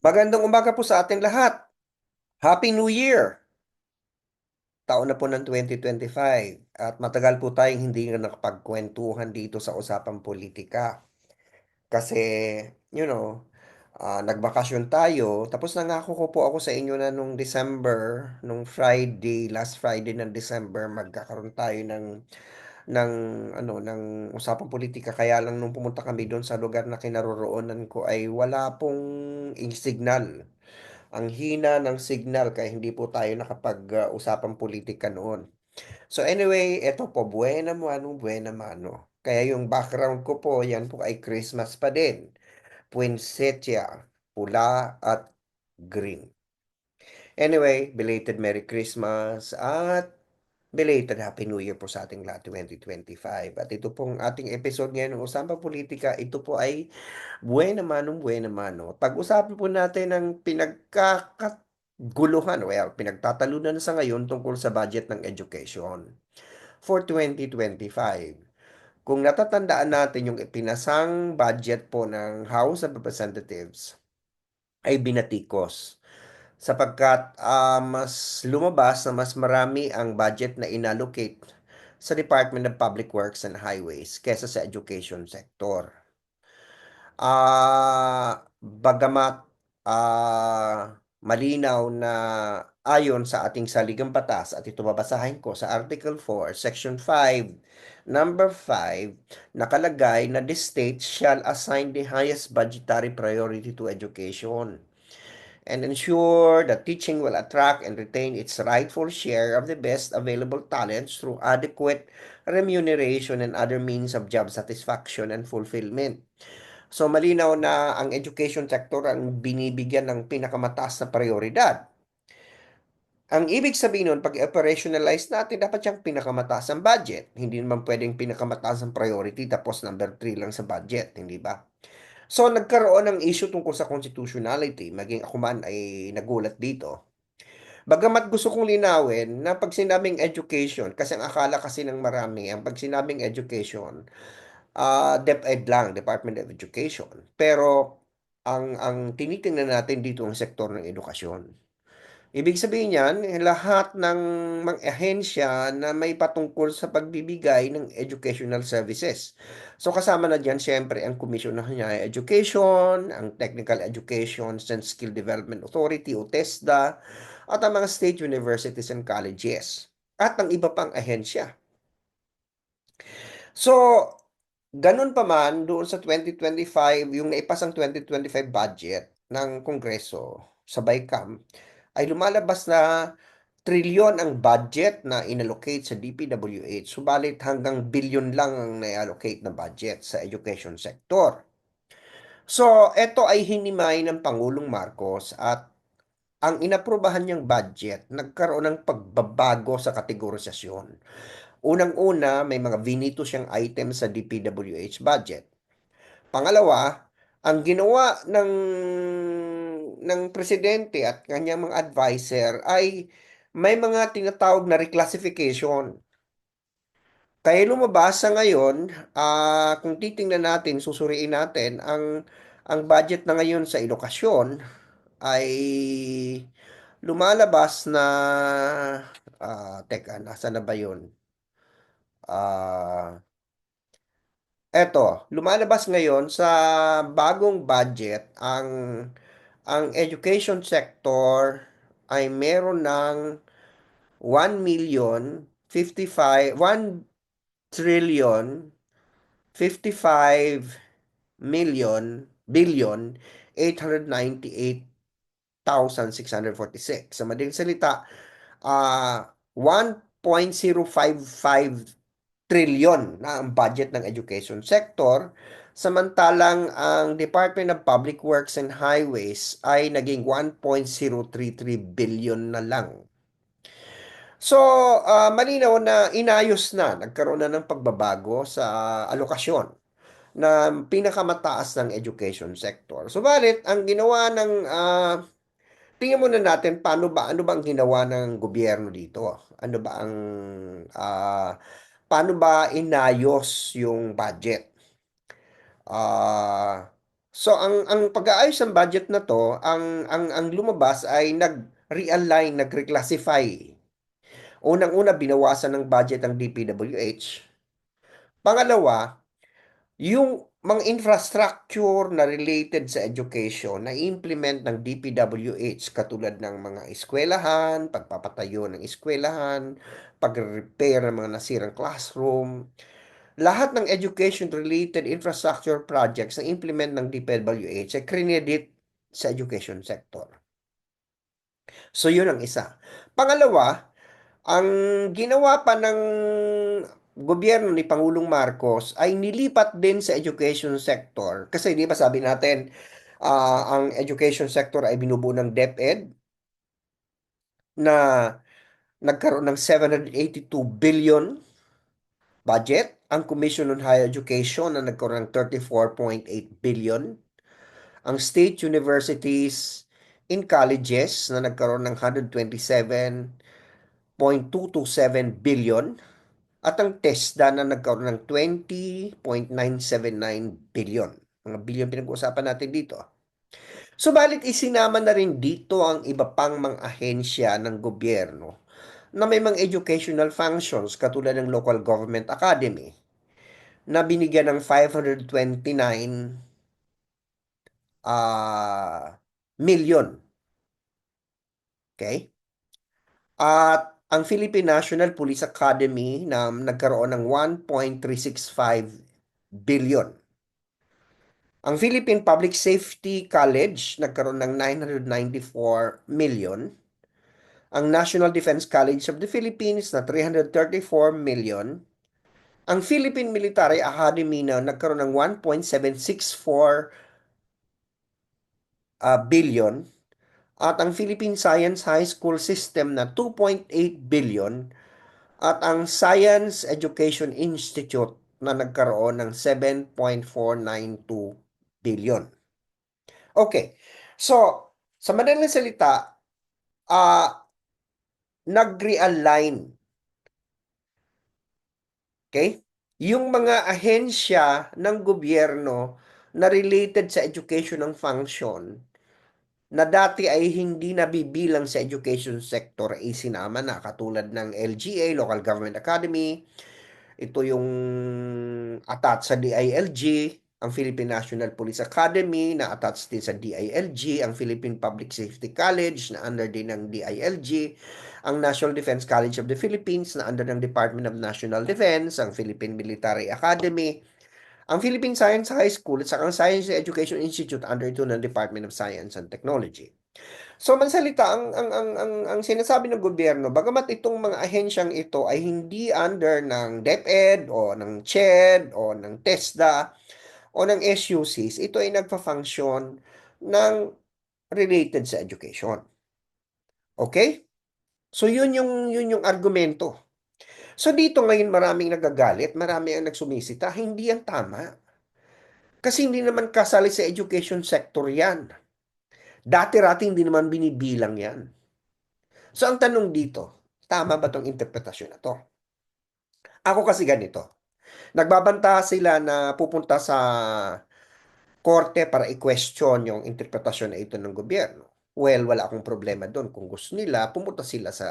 Magandang umaga po sa ating lahat. Happy New Year! Taon na po ng 2025 at matagal po tayong hindi na nakapagkwentuhan dito sa usapang politika. Kasi, you know, ah, nagbakasyon tayo. Tapos nangako ko po ako sa inyo na nung December, nung Friday, last Friday ng December, magkakaroon tayo ng ng ano ng usapang politika kaya lang nung pumunta kami doon sa lugar na kinaroroonan ko ay wala pong signal ang hina ng signal kaya hindi po tayo nakapag-usapang politika noon. So anyway, eto po, buena mano, buena mano. Kaya yung background ko po, yan po ay Christmas pa din. Poinsettia, pula at green. Anyway, belated Merry Christmas at belated Happy New Year po sa ating lahat 2025. At ito pong ating episode ngayon ng Usapang Politika, ito po ay buena manong buena mano. Pag-usapan po natin ang pinagkakaguluhan, well, pinagtatalunan sa ngayon tungkol sa budget ng education for 2025. Kung natatandaan natin yung ipinasang budget po ng House of Representatives ay binatikos sapagkat uh, mas lumabas na mas marami ang budget na inallocate sa Department of Public Works and Highways kesa sa education sector. Ah, bagamat ah, malinaw na ayon sa ating saligang batas at ito babasahin ko sa Article 4, Section 5, Number 5, nakalagay na the state shall assign the highest budgetary priority to education and ensure that teaching will attract and retain its rightful share of the best available talents through adequate remuneration and other means of job satisfaction and fulfillment. So malinaw na ang education sector ang binibigyan ng pinakamataas na prioridad. Ang ibig sabihin nun, pag operationalize natin, dapat siyang pinakamataas ang budget. Hindi naman pwedeng pinakamataas ang priority tapos number 3 lang sa budget, hindi ba? So, nagkaroon ng issue tungkol sa constitutionality. Maging ako man ay nagulat dito. Bagamat gusto kong linawin na pag sinabing education, kasi ang akala kasi ng marami, ang pag sinabing education, uh, DepEd lang, Department of Education. Pero, ang, ang tinitingnan natin dito ang sektor ng edukasyon. Ibig sabihin niyan, lahat ng mga ahensya na may patungkol sa pagbibigay ng educational services. So kasama na diyan siyempre ang Commission ng Education, ang Technical Education and Skill Development Authority o TESDA, at ang mga state universities and colleges, at ang iba pang ahensya. So, ganun pa man, doon sa 2025, yung naipasang 2025 budget ng Kongreso sa BICAM, ay lumalabas na trilyon ang budget na inallocate sa DPWH, subalit hanggang bilyon lang ang na-allocate na budget sa education sector. So, ito ay hinimay ng Pangulong Marcos at ang inaprubahan niyang budget, nagkaroon ng pagbabago sa kategorisasyon. Unang-una, may mga vinito siyang items sa DPWH budget. Pangalawa, ang ginawa ng ng presidente at kanyang mga advisor ay may mga tinatawag na reclassification. Kaya lumabas sa ngayon, uh, kung titingnan natin, susuriin natin, ang, ang budget na ngayon sa edukasyon ay lumalabas na, uh, teka, nasa na ba yun? Uh, eto, lumalabas ngayon sa bagong budget ang ang education sector ay meron ng 1 million 55 1 trillion 55 million billion 898,646. Sa madaling salita, uh, 1.055 trillion na ang budget ng education sector Samantalang ang Department of Public Works and Highways ay naging 1.033 billion na lang. So, uh, malinaw na inayos na, nagkaroon na ng pagbabago sa alokasyon na pinakamataas ng education sector. Subalit, ang ginawa ng uh, tingnan muna natin paano ba ano bang ginawa ng gobyerno dito? Ano ba ang uh, paano ba inayos yung budget? Uh, So ang ang pag-aayos ng budget na to, ang ang ang lumabas ay nag-realign, nag-reclassify. Unang-una binawasan ng budget ang DPWH. Pangalawa, yung mga infrastructure na related sa education na implement ng DPWH katulad ng mga eskwelahan, pagpapatayo ng eskwelahan, pag-repair ng mga nasirang classroom, lahat ng education-related infrastructure projects na implement ng DPWH ay credit sa education sector. So, yun ang isa. Pangalawa, ang ginawa pa ng gobyerno ni Pangulong Marcos ay nilipat din sa education sector. Kasi di ba sabi natin, ah, ang education sector ay binubuo ng DepEd na nagkaroon ng 782 billion budget. Ang Commission on Higher Education na nagkaroon ng 34.8 billion. Ang state universities in colleges na nagkaroon ng 127.227 billion. At ang TESDA na nagkaroon ng 20.979 billion. Mga billion pinag-uusapan natin dito. Subalit isinama na rin dito ang iba pang mga ahensya ng gobyerno na may mga educational functions katulad ng Local Government Academy na binigyan ng 529 uh, million. Okay? At ang Philippine National Police Academy na nagkaroon ng 1.365 billion. Ang Philippine Public Safety College nagkaroon ng 994 million. Ang National Defense College of the Philippines na 334 million. Ang Philippine Military Academy na nagkaroon ng 1.764 uh, billion at ang Philippine Science High School System na 2.8 billion at ang Science Education Institute na nagkaroon ng 7.492 billion. Okay. So, sa madaling salita, uh, nag-realign. Okay? Yung mga ahensya ng gobyerno na related sa education ng function na dati ay hindi nabibilang sa education sector ay sinama na katulad ng LGA, Local Government Academy, ito yung attached sa DILG, ang Philippine National Police Academy na attached din sa DILG, ang Philippine Public Safety College na under din ng DILG, ang National Defense College of the Philippines na under ng Department of National Defense, ang Philippine Military Academy, ang Philippine Science High School at saka ang Science Education Institute under ito ng Department of Science and Technology. So mansalita ang ang ang ang, ang sinasabi ng gobyerno, bagamat itong mga ahensyang ito ay hindi under ng DepEd o ng CHED o ng TESDA o ng SUCs, ito ay nagfa-function ng related sa education. Okay? So yun yung yun yung argumento. So dito ngayon maraming nagagalit, marami ang nagsumisita, hindi yan tama. Kasi hindi naman kasali sa education sector yan. Dati-rati hindi naman binibilang yan. So ang tanong dito, tama ba tong interpretasyon na to? Ako kasi ganito. Nagbabanta sila na pupunta sa korte para i-question yung interpretasyon na ito ng gobyerno. Well, wala akong problema doon. Kung gusto nila, pumunta sila sa,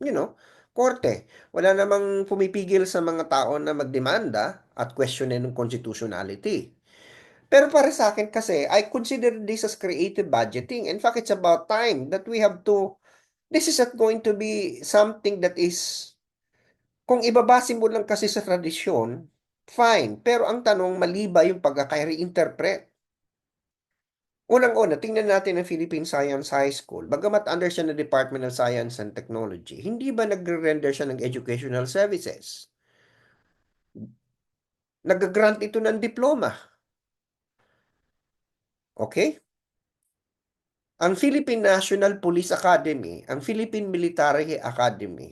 you know, korte. Wala namang pumipigil sa mga tao na magdemanda at questionin ng constitutionality. Pero para sa akin kasi, I consider this as creative budgeting. In fact, it's about time that we have to, this is not going to be something that is, kung ibabase mo lang kasi sa tradisyon, fine. Pero ang tanong, mali ba yung pagkaka-reinterpret? Unang-una, tingnan natin ang Philippine Science High School. Bagamat under siya ng Department of Science and Technology, hindi ba nagre-render siya ng educational services? Nag-grant ito ng diploma. Okay? Ang Philippine National Police Academy, ang Philippine Military Academy,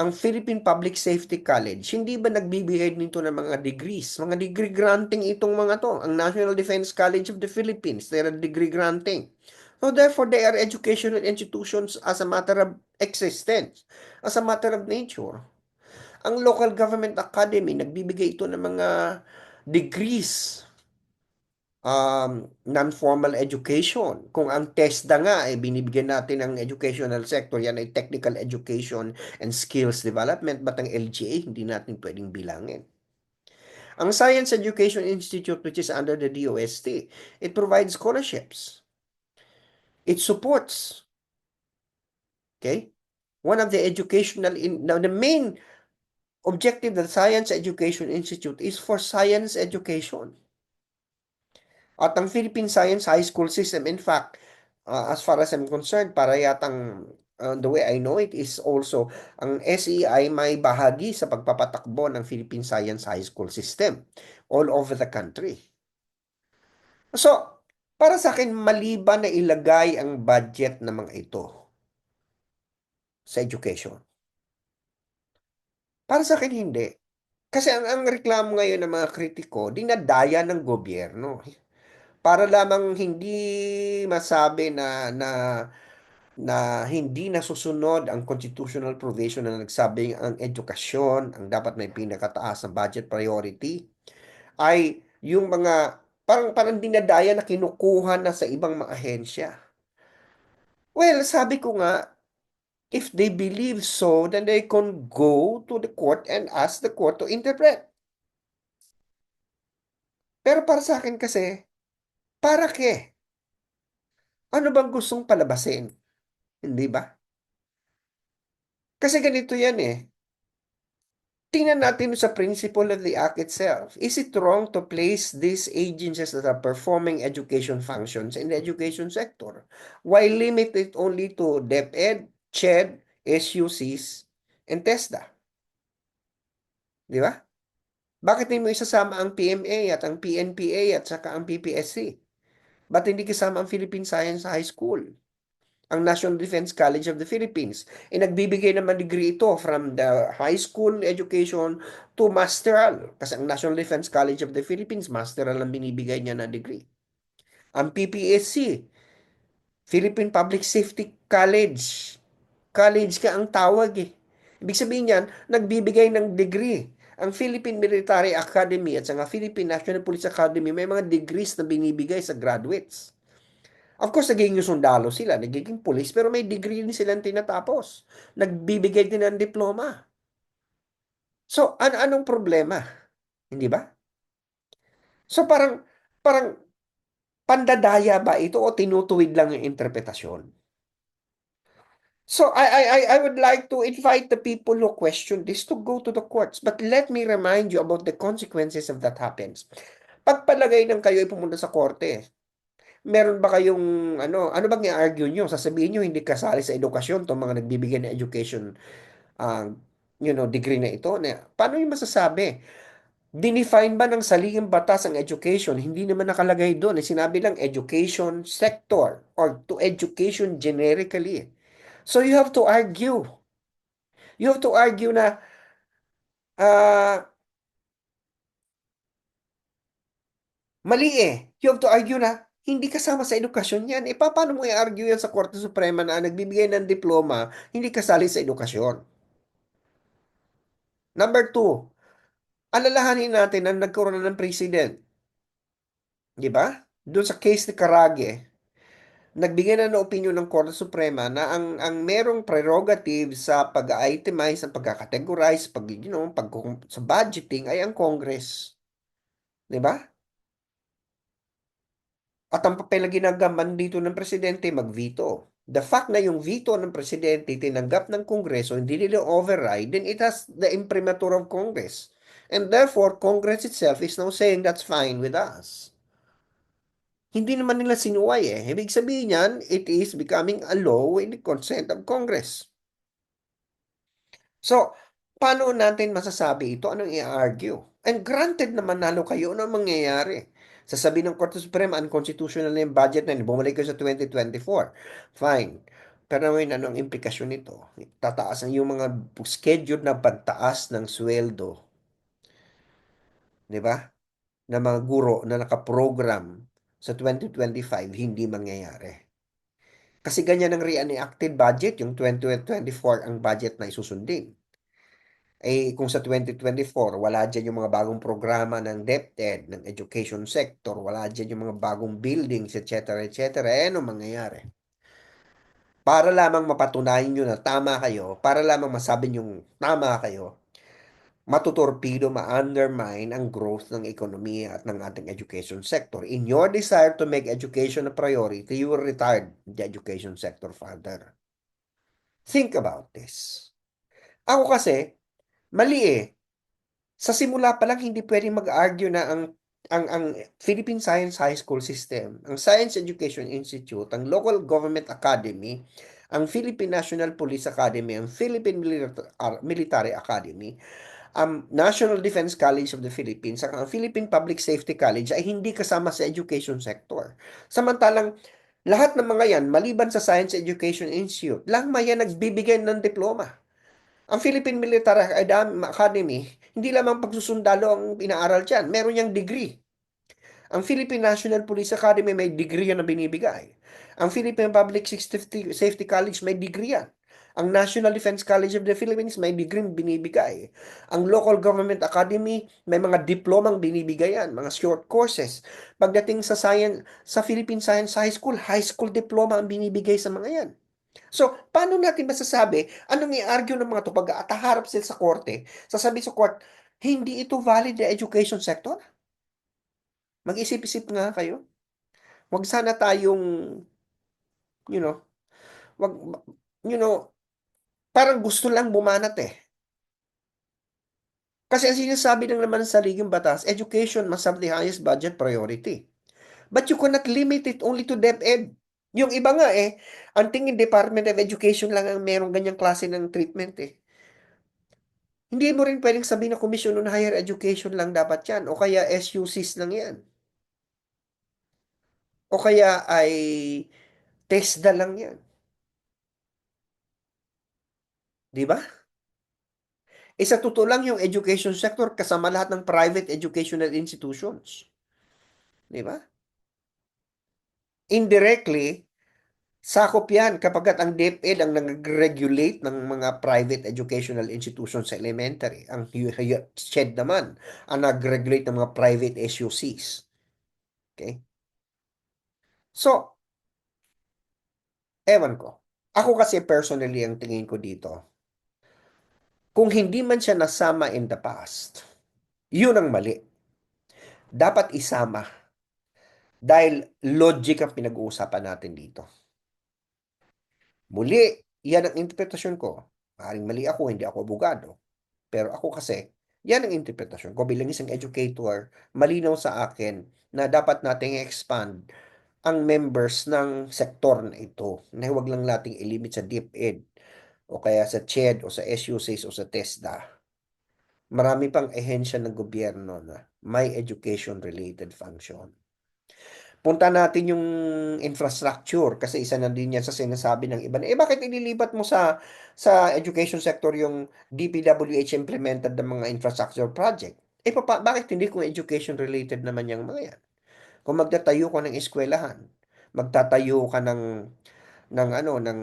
ang Philippine Public Safety College, hindi ba nagbibigay nito ng mga degrees? Mga degree granting itong mga to. Ang National Defense College of the Philippines, they are degree granting. So therefore, they are educational institutions as a matter of existence, as a matter of nature. Ang Local Government Academy, nagbibigay ito ng mga degrees um, non-formal education. Kung ang TESDA nga ay binibigyan natin ng educational sector, yan ay technical education and skills development, but ang LGA hindi natin pwedeng bilangin. Ang Science Education Institute, which is under the DOST, it provides scholarships. It supports. Okay? One of the educational, in, now the main objective of the Science Education Institute is for science education. At ang Philippine Science High School System, in fact, uh, as far as I'm concerned, para yatang uh, the way I know it is also ang SEI may bahagi sa pagpapatakbo ng Philippine Science High School System all over the country. So, para sa akin, maliban na ilagay ang budget ng mga ito sa education. Para sa akin, hindi. Kasi ang, ang reklamo ngayon ng mga kritiko, dinadaya ng gobyerno para lamang hindi masabi na na na hindi nasusunod ang constitutional provision na nagsabing ang edukasyon ang dapat may pinakataas na budget priority ay yung mga parang parang dinadaya na kinukuha na sa ibang mga ahensya. Well, sabi ko nga, if they believe so, then they can go to the court and ask the court to interpret. Pero para sa akin kasi, para ke? Ano bang gustong palabasin? Hindi ba? Kasi ganito yan eh. Tingnan natin sa principle of the act itself. Is it wrong to place these agencies that are performing education functions in the education sector while limit it only to DepEd, CHED, SUCs, and TESDA? Di ba? Bakit hindi mo isasama ang PMA at ang PNPA at saka ang PPSC? Ba't hindi kasama ang Philippine Science High School? Ang National Defense College of the Philippines. E nagbibigay naman degree ito from the high school education to masteral. Kasi ang National Defense College of the Philippines, masteral ang binibigay niya na degree. Ang PPSC, Philippine Public Safety College. College ka ang tawag eh. Ibig sabihin niyan, nagbibigay ng degree ang Philippine Military Academy at saka Philippine National Police Academy may mga degrees na binibigay sa graduates. Of course, nagiging sundalo sila, nagiging police, pero may degree din silang tinatapos. Nagbibigay din ng diploma. So, an anong problema? Hindi ba? So, parang, parang, pandadaya ba ito o tinutuwid lang yung interpretasyon? So I, I, I would like to invite the people who question this to go to the courts. But let me remind you about the consequences of that happens. Pagpalagay ng kayo ay pumunta sa korte, meron ba kayong, ano, ano bang i-argue nyo? Sasabihin nyo, hindi kasali sa edukasyon itong mga nagbibigay ng education, uh, you know, degree na ito. Na, paano yung masasabi? Dinefine ba ng saligang batas ang education? Hindi naman nakalagay doon. Sinabi lang education sector or to education generically. So you have to argue. You have to argue na uh, mali eh. You have to argue na hindi kasama sa edukasyon yan. E paano mo i-argue yan sa Korte Suprema na nagbibigay ng diploma, hindi kasali sa edukasyon? Number two, alalahanin natin na nagkaroon na ng president. Di ba? Doon sa case ni Karage, nagbigay na ng opinion ng Korte Suprema na ang ang merong prerogative sa pag-itemize, ang pagka-categorize, pag you know, pag sa budgeting ay ang Congress. 'Di ba? At ang papel na ginagaman dito ng presidente mag-veto. The fact na yung veto ng presidente tinanggap ng Kongreso, hindi nila override, then it has the imprimatur of Congress. And therefore, Congress itself is now saying that's fine with us hindi naman nila sinuway eh. Ibig sabihin niyan, it is becoming a law with the consent of Congress. So, paano natin masasabi ito? Anong i-argue? And granted naman nalo kayo, ano mangyayari? Sasabihin ng Korte Suprema, unconstitutional na yung budget na bumalik ko sa 2024. Fine. Pero ngayon, anong implikasyon nito? Tataas ang yung mga scheduled na pagtaas ng sweldo. Di ba? Na mga guro na nakaprogram sa 2025 hindi mangyayari. Kasi ganyan ang re-enacted budget, yung 2024 ang budget na isusundin. Eh, kung sa 2024, wala dyan yung mga bagong programa ng DepEd, ng education sector, wala dyan yung mga bagong buildings, etc., etc., eh, ano mangyayari? Para lamang mapatunayan nyo na tama kayo, para lamang masabi nyo tama kayo, matutorpido, ma-undermine ang growth ng ekonomiya at ng ating education sector. In your desire to make education a priority, you will retard the education sector further. Think about this. Ako kasi, mali eh. Sa simula pa lang, hindi pwedeng mag-argue na ang ang ang Philippine Science High School System, ang Science Education Institute, ang Local Government Academy, ang Philippine National Police Academy, ang Philippine Military Academy, ang National Defense College of the Philippines, ang Philippine Public Safety College ay hindi kasama sa education sector. Samantalang lahat ng mga yan, maliban sa Science Education Institute, lang yan nagbibigay ng diploma. Ang Philippine Military Academy, hindi lamang pagsusundalo ang inaaral dyan. Meron niyang degree. Ang Philippine National Police Academy may degree yan na binibigay. Ang Philippine Public Safety College may degree yan. Ang National Defense College of the Philippines may degree binibigay. Ang Local Government Academy may mga diplomang binibigay yan, mga short courses. Pagdating sa science, sa Philippine Science High School, high school diploma ang binibigay sa mga yan. So, paano natin masasabi, anong i-argue ng mga to pag ataharap sila sa korte, sasabi sa court, hindi ito valid na education sector? Mag-isip-isip nga kayo. Huwag sana tayong, you know, wag, you know, parang gusto lang bumanat eh. Kasi ang sinasabi ng naman sa Ligang Batas, education must have the highest budget priority. But you cannot limit it only to DepEd. Yung iba nga eh, ang tingin Department of Education lang ang merong ganyang klase ng treatment eh. Hindi mo rin pwedeng sabihin na Commission on Higher Education lang dapat yan o kaya SUCs lang yan. O kaya ay TESDA lang yan. Di ba? E sa totoo lang yung education sector kasama lahat ng private educational institutions. Di ba? indirectly, sakop yan kapag ang DepEd ang nag-regulate ng mga private educational institutions sa elementary. Ang CHED naman ang nag-regulate ng mga private SUCs. Okay? So, ewan ko. Ako kasi personally ang tingin ko dito, kung hindi man siya nasama in the past, yun ang mali. Dapat isama dahil logic ang pinag-uusapan natin dito. Muli, yan ang interpretasyon ko. Maaaring mali ako, hindi ako abogado. Pero ako kasi, yan ang interpretasyon ko bilang isang educator, malinaw sa akin na dapat nating expand ang members ng sektor na ito na huwag lang nating ilimit sa DepEd o kaya sa CHED o sa SUCs o sa TESDA. Marami pang ehensya ng gobyerno na may education-related function punta natin yung infrastructure kasi isa na din yan sa sinasabi ng iba. Eh bakit inilipat mo sa sa education sector yung DPWH implemented ng mga infrastructure project? Eh pa, bakit hindi kung education related naman yung mga yan? Kung magtatayo ka ng eskwelahan, magtatayo ka ng ng ano ng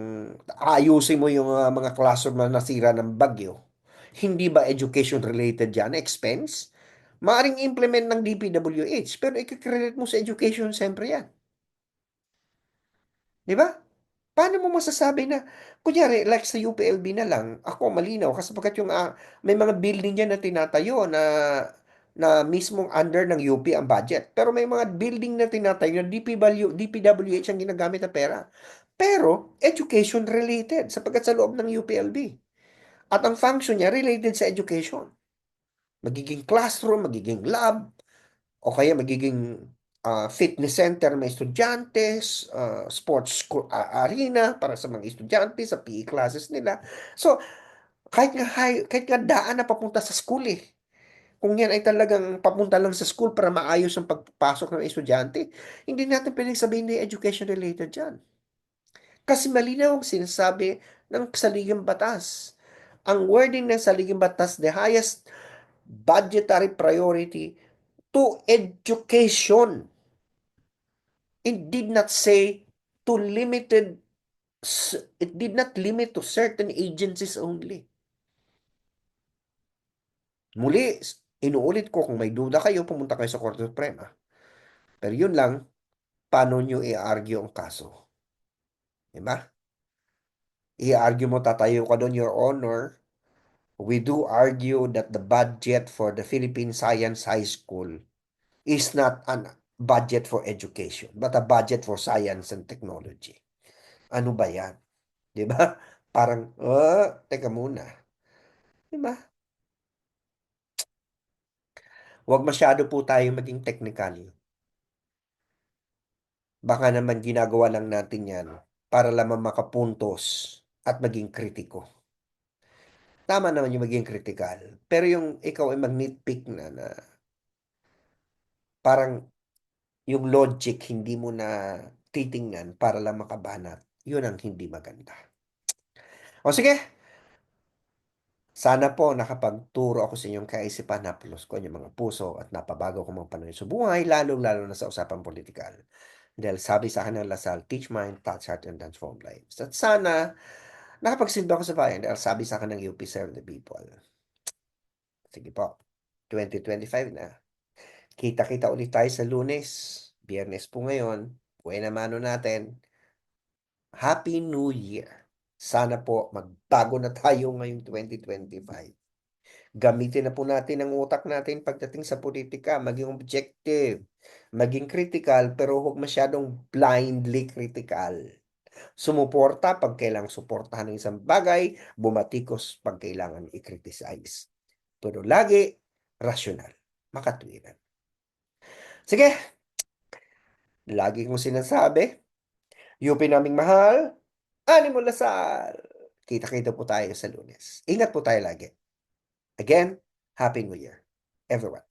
ayusin mo yung uh, mga classroom na nasira ng bagyo. Hindi ba education related yan? Expense? Maaring implement ng DPWH, pero i-credit mo sa education siyempre yan. Di ba? Paano mo masasabi na, kunyari, like sa UPLB na lang, ako malinaw, kasi pagkat yung, uh, may mga building yan na tinatayo na na mismong under ng UP ang budget. Pero may mga building na tinatayo na DPW, DPWH ang ginagamit na pera. Pero, education related, sapagkat sa loob ng UPLB. At ang function niya related sa education magiging classroom, magiging lab, o kaya magiging uh, fitness center may estudyantes, uh, sports uh, arena para sa mga estudyante sa PE classes nila. So, kahit nga, high, kahit nga daan na papunta sa school eh. Kung yan ay talagang papunta lang sa school para maayos ang pagpasok ng estudyante, hindi natin pwedeng sabihin na education related dyan. Kasi malinaw ang sinasabi ng saligang batas. Ang wording ng saligang batas, the highest budgetary priority to education. It did not say to limited, it did not limit to certain agencies only. Muli, inuulit ko kung may duda kayo, pumunta kayo sa Korte Suprema. Pero yun lang, paano nyo i-argue ang kaso? Diba? I-argue mo, tatayo ka doon, Your Honor. We do argue that the budget for the Philippine Science High School is not a budget for education, but a budget for science and technology. Ano ba yan? Di ba? Parang, uh, teka muna. Di ba? Huwag masyado po tayo maging technical. Baka naman ginagawa lang natin yan para lamang makapuntos at maging kritiko. Tama naman yung maging critical. Pero yung ikaw ay mag-nitpick na na parang yung logic hindi mo na titingnan para lang makabanat. Yun ang hindi maganda. O sige, sana po nakapagturo ako sa inyong kaisipan, napulos ko yung mga puso at napabago ko mga panahon sa buhay, lalo-lalo na sa usapang politikal. Dahil sabi sa akin ng Lasal, teach mind, touch heart, and transform lives. At sana, nakapagsilbi ako sa bayan dahil sabi sa akin ng UP Serve the People. Sige po, 2025 na. Kita-kita ulit tayo sa lunes. Biyernes po ngayon. Buena mano natin. Happy New Year. Sana po magbago na tayo ngayong 2025. Gamitin na po natin ang utak natin pagdating sa politika, maging objective, maging critical, pero huwag masyadong blindly critical. Sumuporta pag kailangang suportahan ng isang bagay, bumatikos pag kailangan i-criticize. Pero lagi, rasyonal, makatwiran. Sige, lagi kong sinasabi, UP naming mahal, Animo Lasal. Kita-kita po tayo sa lunes. Ingat po tayo lagi. Again, Happy New Year, everyone.